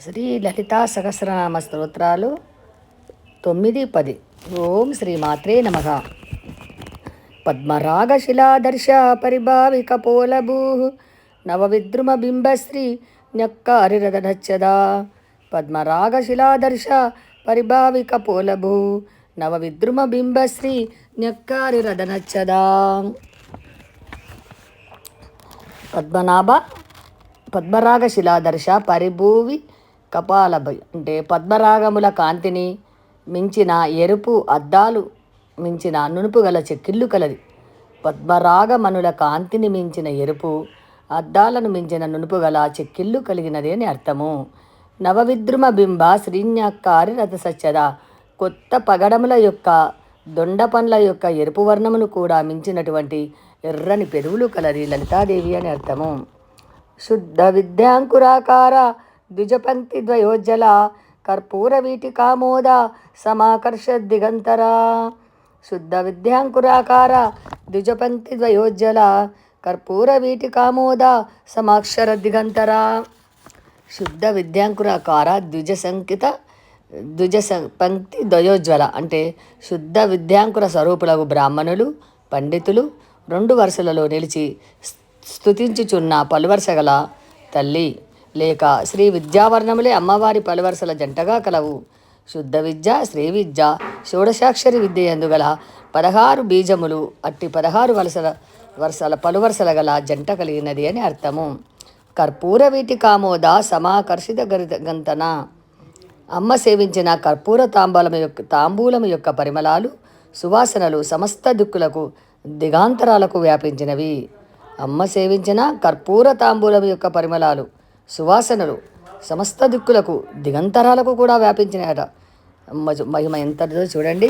శ్రీ లలితా సహస్రనామ స్తోత్రాలు తొమ్మిది పది. ఓం శ్రీ మాత్రే నమ. పద్మరాగశిలాదర్శ పరిభావిక పోలభూ నవవిద్రుమ బింబశ్రీ న్యక్కారిరదచ్చదా పద్మరాగశిలాదర్శ పరిభావిక పోలభూ నవవిద్రుమ బింబశ్రీ న్యక్కారిరదనచ్చదా పద్మనాభ పద్మరాగశిలాదర్శ పరిభూవి కపాలభై అంటే పద్మరాగముల కాంతిని మించిన ఎరుపు అద్దాలు మించిన నునుపు గల చెక్కిళ్ళు కలది. పద్మరాగమనుల కాంతిని మించిన ఎరుపు అద్దాలను మించిన నునుపు గల చెక్కిళ్ళు కలిగినది అని అర్థము. నవవిద్రుమ బింబ శ్రీన్యాకారి రథ సచ్చద కొత్త పగడముల యొక్క దొండ పండ్ల యొక్క ఎరుపు వర్ణమును కూడా మించినటువంటి ఎర్రని పెరువులు కలది లలితాదేవి అని అర్థము. శుద్ధ విద్యాంకురాకార ద్విజపంక్తి ద్వయోజ్జల కర్పూర వీటికామోద సమాకర్ష దిగంతరా శుద్ధ విద్యాంకురాకార ద్విజపంక్తి ద్వయోజ్జల కర్పూర వీటికామోద సమాక్షర దిగంతరా శుద్ధ విద్యాంకురాకార ద్విజ సంకిత ద్విజ పంక్తి ద్వయోజ్వల అంటే శుద్ధ విద్యాంకుర స్వరూపులకు బ్రాహ్మణులు పండితులు రెండు వరుసలలో నిలిచి స్థుతించుచున్న పలువరుస గల తల్లి లేక శ్రీ విద్యావర్ణములే అమ్మవారి పలువరసల జంటగా కలవు. శుద్ధ విద్య శ్రీ విద్య షోడశాక్షరి విద్య ఎందుగల పదహారు బీజములు అట్టి పదహారు వలసల వరుసల పలువరుసల గల జంట కలిగినది అని అర్థము. కర్పూర వీటి కామోద సమాకర్షిత గంతన. అమ్మ సేవించిన కర్పూర తాంబూలం యొక్క తాంబూలం యొక్క పరిమళాలు సువాసనలు సమస్త దిక్కులకు దిగాంతరాలకు వ్యాపించినవి. అమ్మ సేవించిన కర్పూర తాంబూలం యొక్క పరిమళాలు సువాసనలు సమస్త దిక్కులకు దిగంతరాలకు కూడా వ్యాపించినాయట. మహిమ ఎంతటిదో చూడండి.